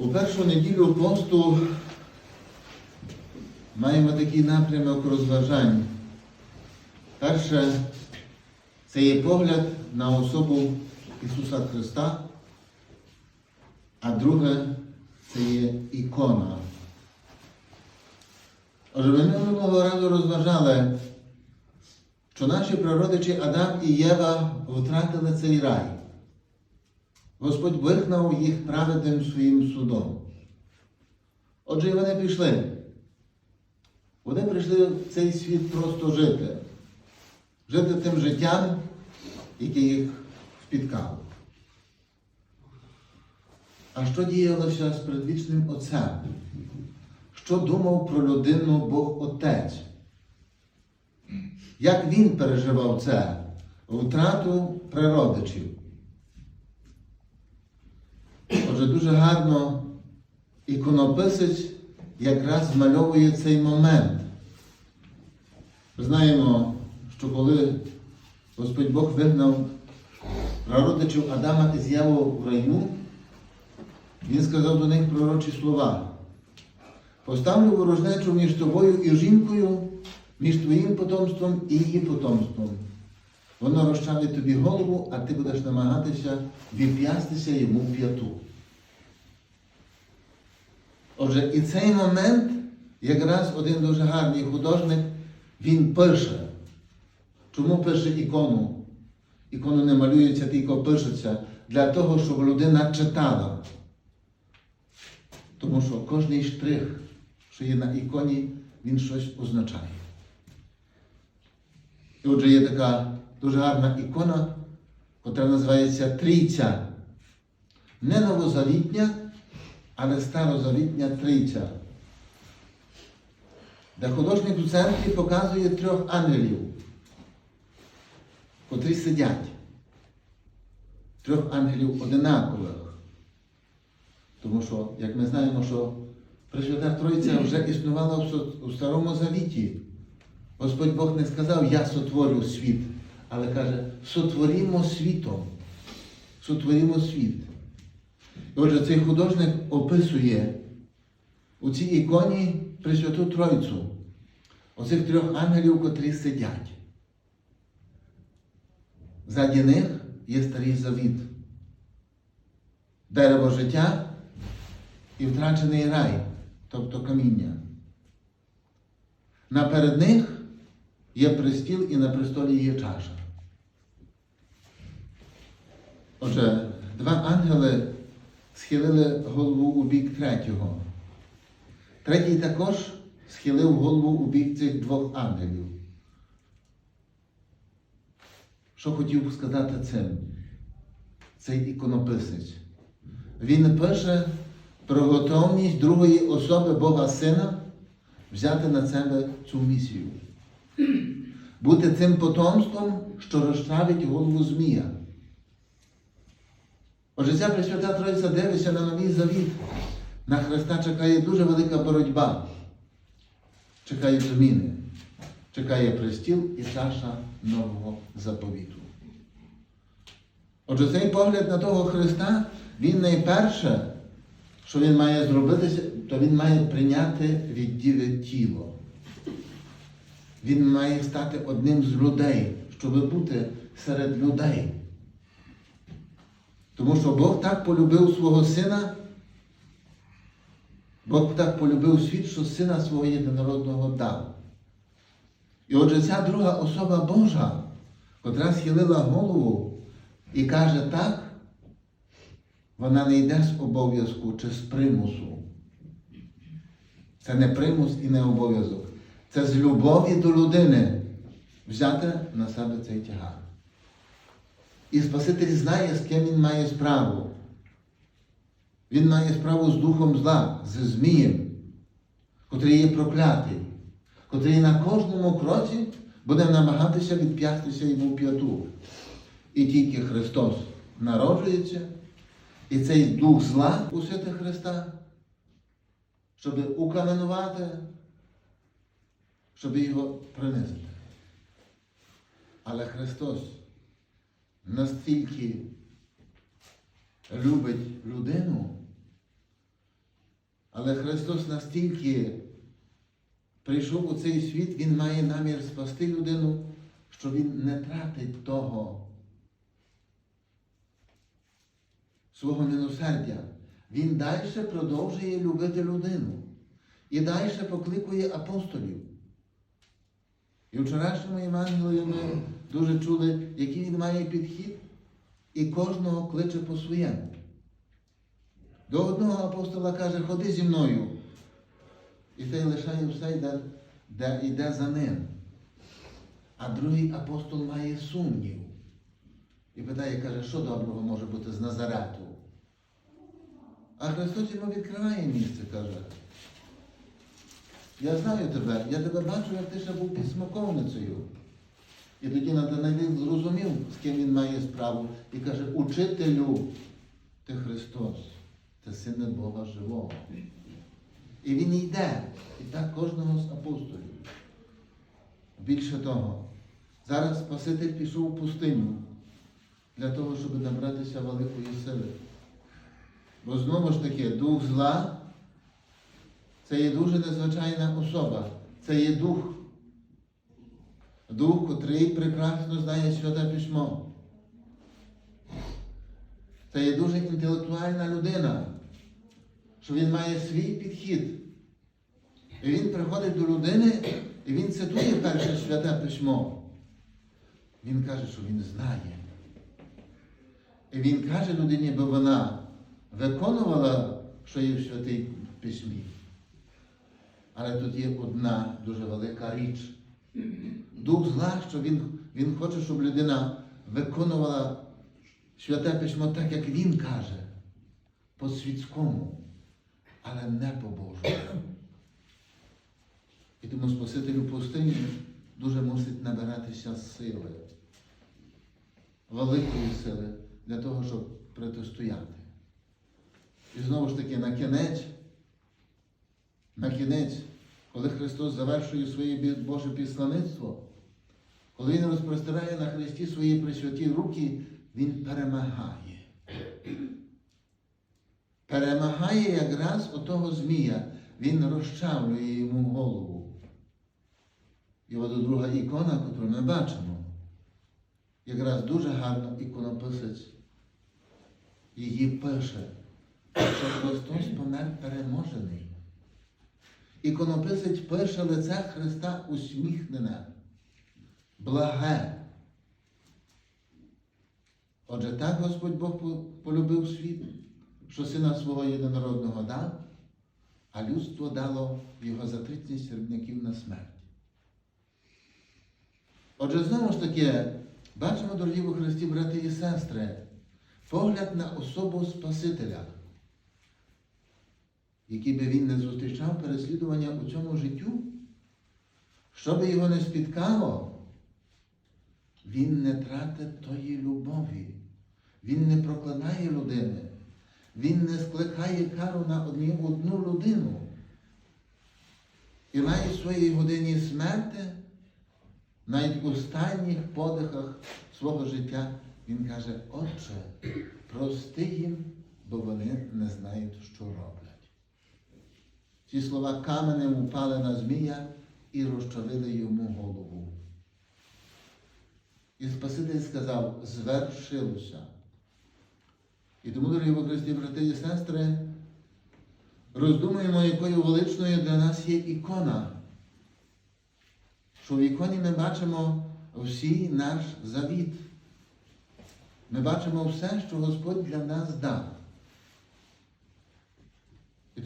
У першу неділю посту маємо такий напрямок розважань. Перше це є погляд на особу Ісуса Христа, а друге це є ікона. Отже, ми минулого разу розважали, що наші прародичі Адам і Єва втратили цей рай. Господь вигнав їх праведним своїм судом. Отже, вони пішли. Вони прийшли в цей світ просто жити, жити тим життям, яке їх спіткало. А що діялося з предвічним Отцем? Що думав про людину Бог Отець? Як він переживав це втрату природичів? Отже, дуже гарно іконописець якраз змальовує цей момент. Ми знаємо, що коли Господь Бог вигнав прародичів Адама із Єву в раю, він сказав до них пророчі слова. Поставлю ворожнечу між тобою і жінкою, між твоїм потомством і її потомством. Воно розчавить тобі голову, а ти будеш намагатися віп'ястися йому в п'яту. Отже, і цей момент, якраз один дуже гарний художник, він пише. Чому пише ікону? Ікону не малюється, тільки пишеться для того, щоб людина читала. Тому що кожний штрих, що є на іконі, він щось означає. І отже, є така дуже гарна ікона, яка називається Трійця. Не новозавітня, але старозавітня Трійця. Де художник у центрі показує трьох ангелів, котрі сидять. Трьох ангелів одинакових. Тому що, як ми знаємо, що Пресвята Тройця вже існувала у Старому Завіті. Господь Бог не сказав, я сотворю світ, але каже, сотворімо світом. Сотворімо світ. Отже, цей художник описує у цій іконі Пресвяту Тройцю, оцих трьох ангелів, котрі сидять. Заді них є старий завіт, дерево життя і втрачений рай, тобто каміння. Наперед них є престіл і на престолі є чаша. Отже, два ангели схилили голову у бік третього. Третій також схилив голову у бік цих двох ангелів. Що хотів би сказати цим? Цей іконописець. Він пише про готовність другої особи Бога Сина взяти на себе цю місію. Бути цим потомством, що розчавить голову Змія. Отже, ця Пресвята Тройця дивиться на новий завіт. На Христа чекає дуже велика боротьба. Чекають зміни. Чекає престіл і чаша нового заповіту. Отже, цей погляд на того Христа, він найперше, що він має зробити, то він має прийняти від Діви тіло. Він має стати одним з людей, щоб бути серед людей. Тому що Бог так полюбив свого сина, Бог так полюбив світ, що сина свого єдинородного дав. І отже, ця друга особа Божа, котра схилила голову і каже так, вона не йде з обов'язку чи з примусу. Це не примус і не обов'язок. Це з любові до людини взяти на себе цей тягар. І Спаситель знає, з ким він має справу. Він має справу з духом зла, з Змієм, котрий є проклятий, котрий на кожному кроці буде намагатися відп'ястися йому п'яту. І тільки Христос народжується, і цей дух зла усити Христа, щоб укаменувати, щоб його принизити. Але Христос настільки любить людину, Але Христос настільки прийшов у цей світ, Він має намір спасти людину, що Він не тратить того свого милосердя. Він далі продовжує любити людину і далі покликує апостолів. І вчорашньому Євангелії ми дуже чули, який він має підхід, і кожного кличе по-своєму. До одного апостола каже, ходи зі мною. І той лишає все, де йде за ним. А другий апостол має сумнів. І питає, каже, що доброго може бути з Назарету? А Христос йому відкриває місце, каже. Я знаю тебе, я тебе бачу, як ти ще був під смоковницею. І тоді Натанаїл зрозумів, з ким він має справу, і каже, учителю, ти Христос, ти син Бога живого. І він йде, і так кожного з апостолів. Більше того, зараз Спаситель пішов в пустиню для того, щоб набратися великої сили. Бо знову ж таки, дух зла це є дуже незвичайна особа. Це є дух. Дух, котрий прекрасно знає Святе Письмо. Це є дуже інтелектуальна людина, що він має свій підхід. І він приходить до людини і він цитує перше святе письмо. Він каже, що він знає. І він каже людині, бо вона виконувала, що є в святій письмі. Але тут є одна дуже велика річ. Дух зла, що він, він хоче, щоб людина виконувала святе письмо так, як він каже, по світському, але не по Божому. І тому Спаситель у пустині дуже мусить набиратися сили, великої сили для того, щоб протистояти. І знову ж таки, на кінець, на кінець, коли Христос завершує своє Боже післаництво, коли Він розпростирає на Христі свої присвяті руки, Він перемагає. Перемагає якраз отого Змія, Він розчавлює йому голову. І от друга ікона, яку ми бачимо, якраз дуже гарно іконописець її пише, що Христос помер переможений. Іконописець пише лице Христа усміхнене, благе. Отже, так Господь Бог полюбив світ, що сина свого єдинородного дав, а людство дало його за 30 середняків на смерть. Отже, знову ж таки, бачимо, дорогі у Христі, брати і сестри, погляд на особу Спасителя, який би він не зустрічав переслідування у цьому життю, що би його не спіткало, він не тратить тої любові, він не прокладає людини, він не скликає кару на одну, людину. І навіть в своїй годині смерти, навіть у останніх подихах свого життя, він каже, Отче, прости їм, бо вони не знають, що роблять. Ці слова каменем упали на Змія і розчавили йому голову. І Спаситель сказав, звершилося. І тому, дорогі Христі, брати і сестри, роздумуємо, якою величною для нас є ікона. Що в іконі ми бачимо всій наш завіт. Ми бачимо все, що Господь для нас дав.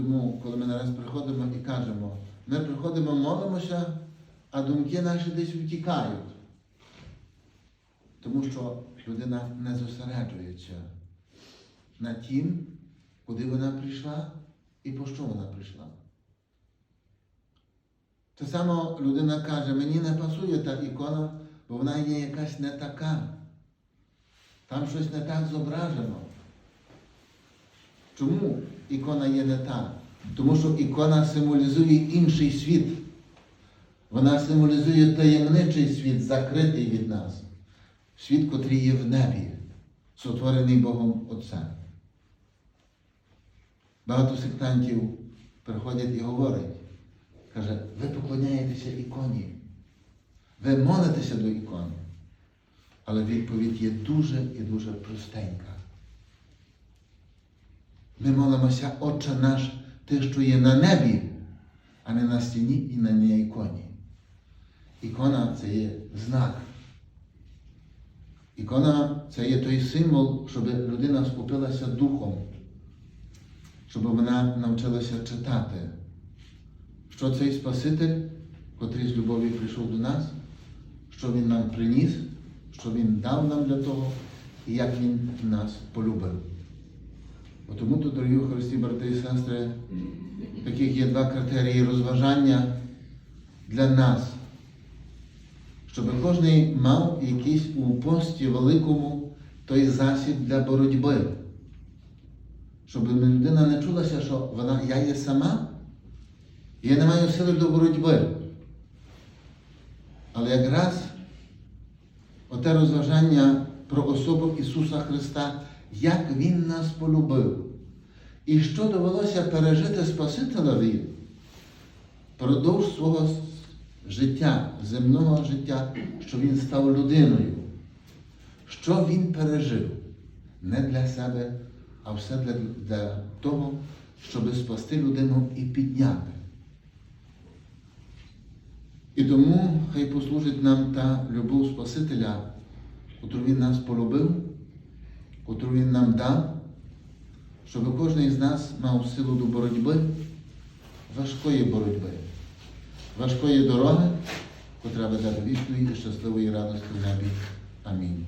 Тому, коли ми нараз приходимо і кажемо, ми приходимо, молимося, а думки наші десь втікають. Тому що людина не зосереджується на тім, куди вона прийшла і по що вона прийшла. Те само людина каже, мені не пасує та ікона, бо вона є якась не така. Там щось не так зображено. Чому ікона є не та? Тому що ікона символізує інший світ. Вона символізує таємничий світ, закритий від нас. Світ, котрий є в небі, сотворений Богом Отцем. Багато сектантів приходять і говорять, каже, ви поклоняєтеся іконі, ви молитеся до ікони. Але відповідь є дуже і дуже простенька. Ми молимося, Отче наш, Ти, що є на небі, а не на стіні і на іконі. Ікона це є знак. Ікона це є той символ, щоб людина скупилася духом, щоб вона навчилася читати, що цей Спаситель, котрий з любові прийшов до нас, що Він нам приніс, що Він дав нам для того і як Він нас полюбив. Тому тут, дорогі Христі, брати і сестри, таких є два критерії розважання для нас щоб кожен мав якийсь у пості великому той засіб для боротьби. Щоб людина не чулася, що вона, я є сама, і я не маю сили до боротьби. Але якраз оте розважання про особу Ісуса Христа, як Він нас полюбив. І що довелося пережити Спасителеві продовж свого життя, земного життя, що він став людиною. Що він пережив? Не для себе, а все для, для того, щоб спасти людину і підняти. І тому хай послужить нам та любов Спасителя, котру Він нас полюбив, котру Він нам дав, щоб кожен з нас мав силу до боротьби, важкої боротьби важкої дороги, котра веде до вічної і щасливої радості в небі. Амінь.